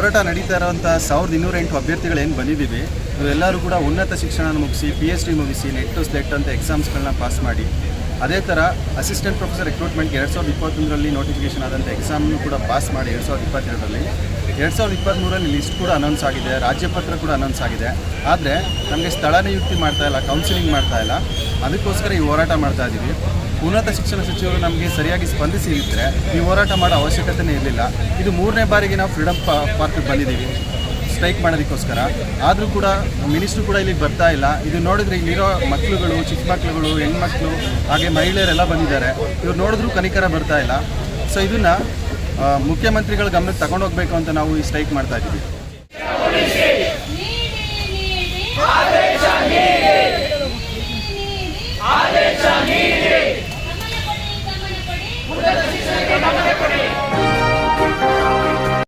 ಹೋರಾಟ ನಡೀತಾ ಇರೋಂಥ ಸಾವಿರದ ಇನ್ನೂರ ಎಂಟು ಅಭ್ಯರ್ಥಿಗಳು ಏನು ಬಂದಿದ್ದೀವಿ, ಇವೆಲ್ಲರೂ ಕೂಡ ಉನ್ನತ ಶಿಕ್ಷಣ ಮುಗಿಸಿ ಪಿ ಎಚ್ ಡಿ ಮುಗಿಸಿ, ನೆಟ್ ಟು ಸ್ಲೆಟ್ ಅಂತ ಎಕ್ಸಾಮ್ಸ್ಗಳನ್ನ ಪಾಸ್ ಮಾಡಿ. ಅದೇ ಥರ ಅಸಿಸ್ಟೆಂಟ್ ಪ್ರೊಫೆಸರ್ ರಿಕ್ರೂಟ್ಮೆಂಟ್ಗೆ ಎರಡು ಸಾವಿರದ ಇಪ್ಪತ್ತೊಂದರಲ್ಲಿ ನೋಟಿಫಿಕೇಷನ್ ಆದಂಥ ಎಕ್ಸಾಮ್ನು ಕೂಡ ಪಾಸ್ ಮಾಡಿ ಎರಡು ಸಾವಿರದ ಇಪ್ಪತ್ತೆರಡರಲ್ಲಿ. ಎರಡು ಸಾವಿರದ ಇಪ್ಪತ್ತ್ಮೂರಲ್ಲಿ ಲಿಸ್ಟ್ ಕೂಡ ಅನೌನ್ಸ್ ಆಗಿದೆ ರಾಜ್ಯಪತ್ರ ಕೂಡ ಅನೌನ್ಸ್ ಆಗಿದೆ. ಆದರೆ ನಮಗೆ ಸ್ಥಳ ನಿಯುಕ್ತಿ ಮಾಡ್ತಾ ಇಲ್ಲ ಕೌನ್ಸಿಲಿಂಗ್ ಮಾಡ್ತಾ ಇಲ್ಲ. ಅದಕ್ಕೋಸ್ಕರ ಈ ಹೋರಾಟ ಮಾಡ್ತಾ ಇದ್ದೀವಿ ಉನ್ನತ ಶಿಕ್ಷಣ ಸಚಿವರು ನಮಗೆ ಸರಿಯಾಗಿ ಸ್ಪಂದಿಸಿದ್ರೆ ಈ ಹೋರಾಟ ಮಾಡೋ ಅವಶ್ಯಕತೆನೇ ಇರಲಿಲ್ಲ. ಇದು ಮೂರನೇ ಬಾರಿಗೆ ನಾವು ಫ್ರೀಡಮ್ ಪಾರ್ಕ್ಗೆ ಬಂದಿದ್ದೀವಿ. ಸ್ಟ್ರೈಕ್ ಮಾಡೋದಕ್ಕೋಸ್ಕರ. ಆದರೂ ಕೂಡ ಮಿನಿಸ್ಟ್ರು ಕೂಡ ಇಲ್ಲಿಗೆ ಬರ್ತಾ ಇಲ್ಲ. ಇದು ನೋಡಿದ್ರೆ ಇಲ್ಲಿರೋ ಮಕ್ಕಳುಗಳು ಚಿಕ್ಕ ಮಕ್ಕಳುಗಳು ಹೆಣ್ಮಕ್ಳು, ಹಾಗೆ ಮಹಿಳೆಯರೆಲ್ಲ ಬಂದಿದ್ದಾರೆ. ಇವ್ರು ನೋಡಿದ್ರೂ ಕನಿಕರ ಬರ್ತಾ ಇಲ್ಲ. ಸೊ ಇದನ್ನು ಮುಖ್ಯಮಂತ್ರಿಗಳ ಗಮನಕ್ಕೆ ತಗೊಂಡೋಗ್ಬೇಕು ಅಂತ ನಾವು ಈ ಸ್ಟ್ರೈಕ್ ಮಾಡ್ತಾ ಇದ್ದೀವಿ.